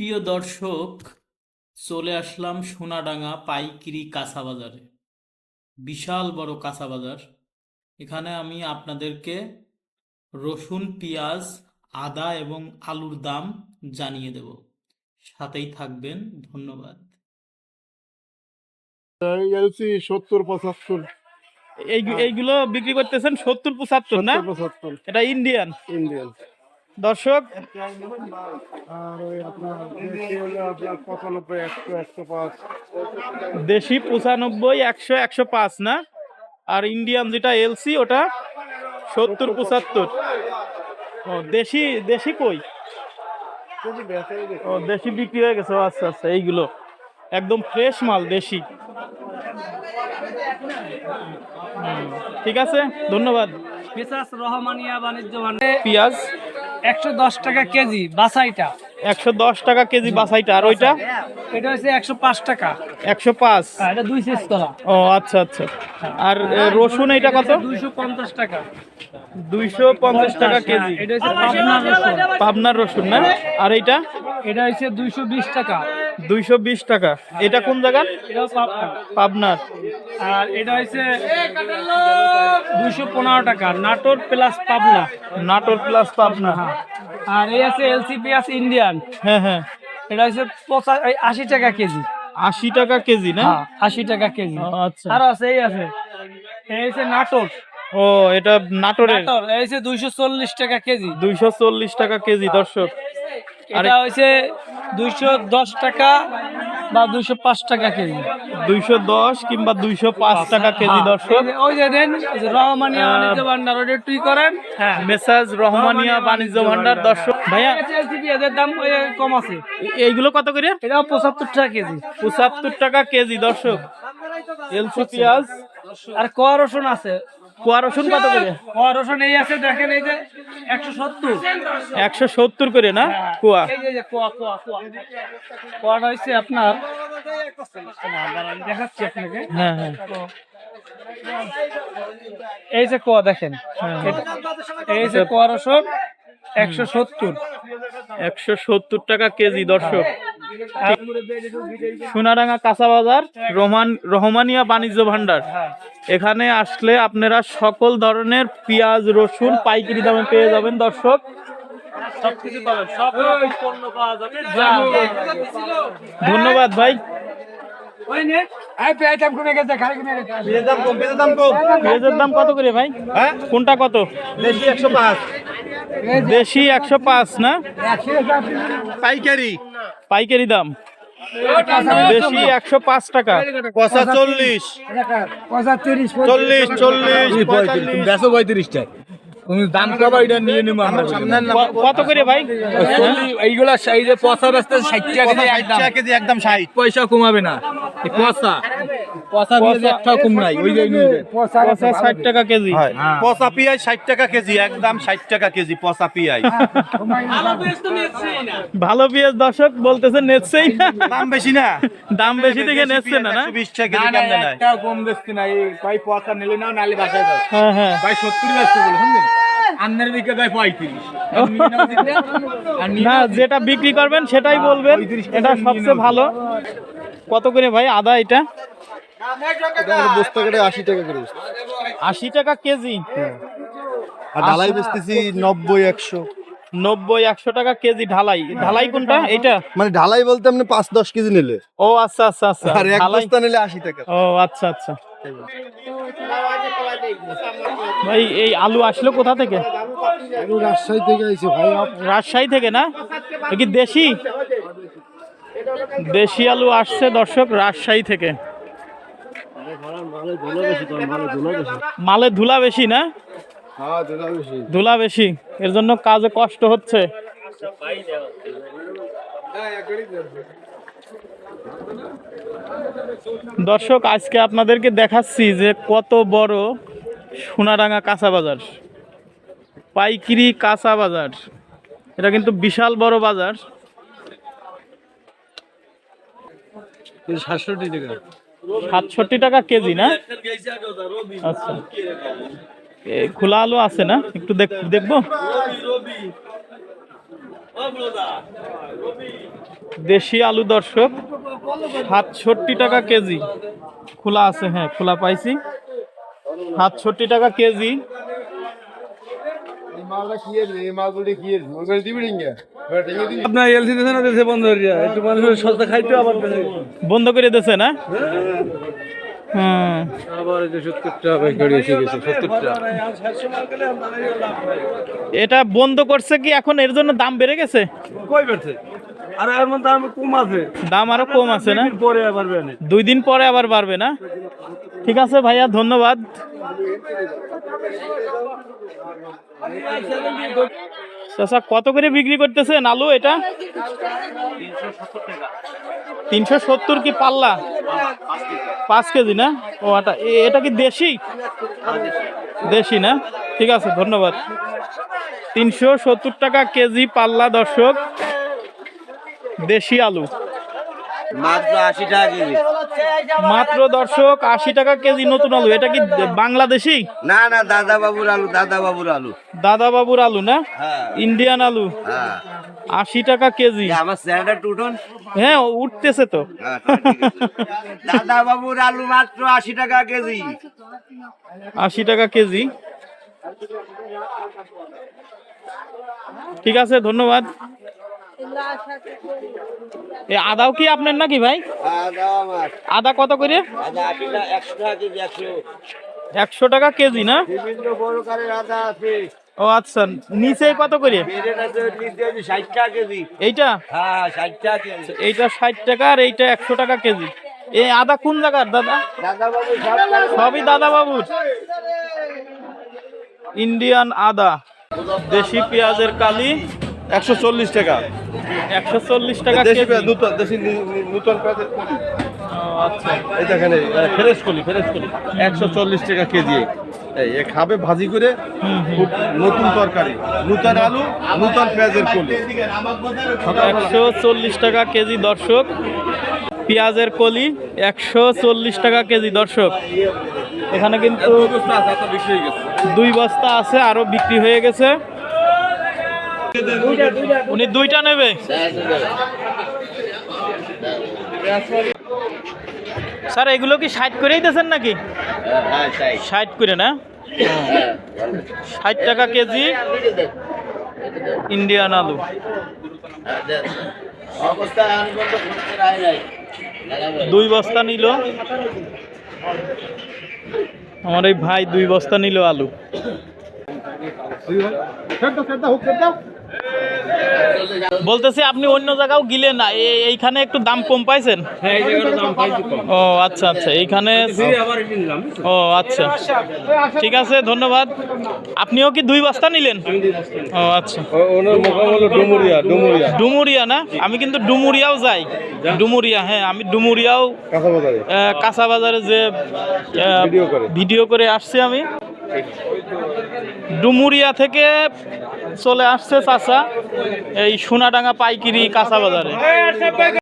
প্রিয় দর্শক চলে আসলাম সোনাডাঙ্গা পাইকিরি কাঁচা বাজারে বিশাল বড় কাঁচা বাজার এখানে আমি আপনাদেরকে রসুন পেঁয়াজ আদা এবং আলুর দাম জানিয়ে দেব। সাথেই থাকবেন ধন্যবাদ। এলসি সত্তর পঁচাত্তর। এই এইগুলো বিক্রি করতেছেন সত্তর পঁচাত্তর না? পঁচাত্তর। এটা ইন্ডিয়ান ইন্ডিয়ান দর্শক আর দেশি পঁচানব্বই একশো একশো পাঁচ না? আর ইন্ডিয়ান যেটা এলসি ওটা সত্তর পঁচাত্তর। ও দেশি দেশি কই? ও দেশি বিক্রি হয়ে গেছে আচ্ছা আচ্ছা এইগুলো। একদম ফ্রেশ মাল দেশি। ঠিক আছে ধন্যবাদ। রহমানিয়া বাণিজ্য পেঁয়াজ। একশো দশ টাকা কেজি বাসাইটা একশো দশ টাকা কেজি বাসাইটা আর ওইটা? এটা হচ্ছে একশো পাঁচ টাকা। একশো পাঁচ। হ্যাঁ, এটা দুই সেচ করা। ও আচ্ছা আচ্ছা। আর রসুন এইটা কত? দুইশো পঞ্চাশ টাকা। দুইশো পঞ্চাশ টাকা কেজি। এটা হচ্ছে পাবনার রসুন। পাবনার রসুন না? আর এইটা? এটা হচ্ছে দুইশো বিশ টাকা। দুইশো বিশ টাকা। এটা কোন পাবনা। পাবনার। আর এটা হচ্ছে দুইশো পনেরো টাকা নাটোর প্লাস পাবনা। নাটোর প্লাস পাবনা। আর এই আছে এলসিপিএস ইন্ডিয়ান। হ্যাঁ হ্যাঁ। এটা হচ্ছে পঁচা আশি টাকা কেজি। আশি টাকা কেজি না? হ্যাঁ আশি টাকা কেজি। আচ্ছা। আর আছে এই আছে। এই হচ্ছে নাটোর। ও এটা নাটোরের? নাটোর এই হচ্ছে দুইশো চল্লিশ টাকা কেজি। দুইশো চল্লিশ টাকা কেজি দর্শক। এটা হচ্ছে দুইশো দশ টাকা বা দুইশো পাঁচ টাকা কেজি। দুইশো দশ কিংবা দুইশো পাঁচ টাকা কেজি দর্শক। ওই যে দেন রহমানিয়া বাণিজ্য ভান্ডার ওটা টুই করেন। হ্যাঁ মেসাজ রহমানিয়া বাণিজ্য ভান্ডার দর্শক। ভাইয়া এদের দাম কম আছে। এইগুলো কত করে? এটাও পঁচাত্তর টাকা কেজি। পঁচাত্তর টাকা কেজি দর্শক। এলসি পেঁয়াজ আর কোয়া রসুন আছে। কোয়া রসুন কত করে? কোয়া রসুন এই আছে দেখেন এই যে একশো সত্তর। একশো সত্তর করে না? কোয়া। এই যে এই কোয়া কোয়া কোয়া। কোয়াটা আপনার দেখাচ্ছি আপনাকে। হ্যাঁ হ্যাঁ। এই যে কোয়া দেখেন। হ্যাঁ। এই যে কোয়া রসুন একশো সত্তর। একশো সত্তর টাকা কেজি দর্শক। সোনারাঙ্গা কাঁচা বাজার রোমান রহমানিয়া বাণিজ্য ভান্ডার এখানে আসলে আপনারা সকল ধরনের পেঁয়াজ রসুন পাইকারি দামে পেয়ে যাবেন দর্শক। সবকিছু পাবেন। সব পণ্য পাওয়া যাবে। ধন্যবাদ ভাই। ওই নে আই পেঁয়াজ কমে গেছে খালি কমে গেছে পেঁয়াজের দাম কত করে ভাই? কোনটা কত? দেশি একশো পাঁচ। দেশি একশো পাঁচ না? পাইকারি। পাইকারি দাম? বেশি একশো পাঁচ টাকা। পঁচা চল্লিশ চল্লিশ চল্লিশ পঁয়ত্রিশ। বেসো পঁয়ত্রিশটায় তুমি দাম কবা এটা নিয়ে নিবো আমরা কত করে ভাই? এইগুলা এই যে পচা বেচতে ষাট টাকা কেজি একদম। ষাট কেজি একদম ষাট। পয়সা কমাবে না। পচা। পচা দিয়ে কম নাই ওই যে পচা ষাট টাকা কেজি। পচা পিঁয়াজ ষাট টাকা কেজি একদম ষাট টাকা কেজি পচা পিঁয়াজ। ভালো পেঁয়াজ দর্শক বলতেছে নেচছেই দাম বেশি না। দাম বেশি থেকে নেচছে না না? বিশ টাকা কেজি কম এই ভাই পচা নিলে নাও নালে বাসায় হ্যাঁ হ্যাঁ। ভাই সত্তর বলে শুনলেন? আন্নের বিক্রি পঁয়ত্রিশ। না যেটা বিক্রি করবেন সেটাই বলবেন। এটা সবচেয়ে ভালো। কত করে ভাই আদা এটা? বস্তা আশি টাকা করে আশি টাকা কেজি। আর ডালাই বেচতেছি নব্বই একশো। নব্বই একশো টাকা কেজি ঢালাই। ঢালাই কোনটা? এটা? মানে ঢালাই বলতে আপনি পাঁচ দশ কেজি নিলে। ও আচ্ছা আচ্ছা আচ্ছা। আর এক বস্তা নিলে আশি টাকা। ও আচ্ছা আচ্ছা। ভাই এই আলু আসলো কোথা থেকে? রাজশাহী থেকে আইছে ভাই। রাজশাহী থেকে না? কি দেশি? দেশি আলু আসছে দর্শক রাজশাহী থেকে। মালে ধুলা বেশি না? হ্যাঁ ধুলা বেশি এর জন্য কাজে কষ্ট হচ্ছে। দর্শক আজকে আপনাদেরকে দেখাচ্ছি যে কত বড় সোনারাঙ্গা কাঁচা বাজার। পাইকিরি কাঁচা বাজার। এটা কিন্তু বিশাল বড় বাজার। সাতষট্টি টাকা। সাতষট্টি টাকা কেজি না? আচ্ছা। খোলা আলু আছে না? একটু দেখ- দেখব? দেশি আলু দর্শক সাতষট্টি টাকা কেজি। খোলা আছে হ্যাঁ খোলা পাইছি। সাতষট্টি টাকা কেজি। এই মালটা কি এর? এই মালগুলি কি এর? ওগুলো দিবি রিঙ্গে ওটা দিবি। আপনার এলসি না দেশে বন্ধ হয়ে একটু মানুষের সস্তা খাইতে আবার দেশে। বন্ধ করে দিয়েছে না? হুম আবার যে সত্তর টাকা পাইকারি এসে গেছে সত্তর টাকা এটা বন্ধ করছে কি এখন? এর জন্য দাম বেড়ে গেছে? কই বেড়ছে? আর এর মধ্যে কম আছে। দাম আরও কম আছে না? পরে আবার দুই দিন পরে আবার বাড়বে না? ঠিক আছে ভাইয়া ধন্যবাদ। চাচা কত করে বিক্রি করতেছেন আলু এটা? তিনশো সত্তর কি পাল্লা? পাঁচ কেজি না? ও এটা এটা কি দেশি? দেশি না? ঠিক আছে ধন্যবাদ। তিনশো সত্তর টাকা কেজি পাল্লা দর্শক। দেশি আলু। মাত্র আশি টাকা কেজি। মাত্র দর্শক আশি টাকা কেজি নতুন আলু। এটা কি বাংলাদেশি? না না দাদা বাবুর আলু দাদা বাবুর আলু। দাদা বাবুর আলু না? হ্যাঁ। ইন্ডিয়ান আলু। হ্যাঁ। আশি টাকা কেজি। আমার স্যালাডটা টুটন হ্যাঁ উঠতেছে তো। হ্যাঁ, তাহলে ঠিক আছে। দাদা বাবুর আলু মাত্র আশি টাকা কেজি। আশি টাকা কেজি। ঠিক আছে ধন্যবাদ। আদাও কি আপনার নাকি ভাই? আদা কত করে? একশো টাকা কেজি না? বিভিন্ন প্রকারের আদা আছে। ও আচ্ছা নিচে কত করে? এইটা? এইটা ষাট টাকা আর এইটা একশো টাকা কেজি। এই আদা কোন জায়গার দাদা? সবই দাদা বাবুর। ইন্ডিয়ান আদা। দেশি পেঁয়াজের কালি একশো চল্লিশ টাকা। একশো চল্লিশ টাকা দেশি নতুন দেশি। আচ্ছা। এই দেখেন ফ্রেশ কলি ফ্রেশ কলি। একশো চল্লিশ টাকা কেজি। এ খাবে ভাজি করে খুব নতুন তরকারি। নতুন আলু নতুন পেঁয়াজের কলি। একশো চল্লিশ টাকা কেজি দর্শক পেঁয়াজের কলি একশো চল্লিশ টাকা কেজি দর্শক। এখানে কিন্তু দুই বস্তা আছে আরও বিক্রি হয়ে গেছে। উনি দুইটা নেবে? স্যার এগুলো কি ষাট করেই দিয়েছেন নাকি? ষাট করে না? ষাট টাকা কেজি ইন্ডিয়ান আলু। দুই বস্তা নিল। আমার এই ভাই দুই বস্তা নিল আলু। বলতেছি আপনি অন্য জায়গাও গিলেন না এইখানে একটু দাম কম পাইছেন? ও আচ্ছা আচ্ছা এইখানে ও আচ্ছা। ঠিক আছে ধন্যবাদ। আপনিও কি দুই বস্তা নিলেন? ও আচ্ছা। ডুমুরিয়া না? আমি কিন্তু ডুমুরিয়াও যাই। ডুমুরিয়া হ্যাঁ আমি ডুমুরিয়াও কাঁচা বাজারে। যে। ভিডিও করে আসছি আমি। ডুমুরিয়া থেকে চলে আসছে চাচা এই সোনাডাঙ্গা পাইকিরি কাঁচা বাজারে।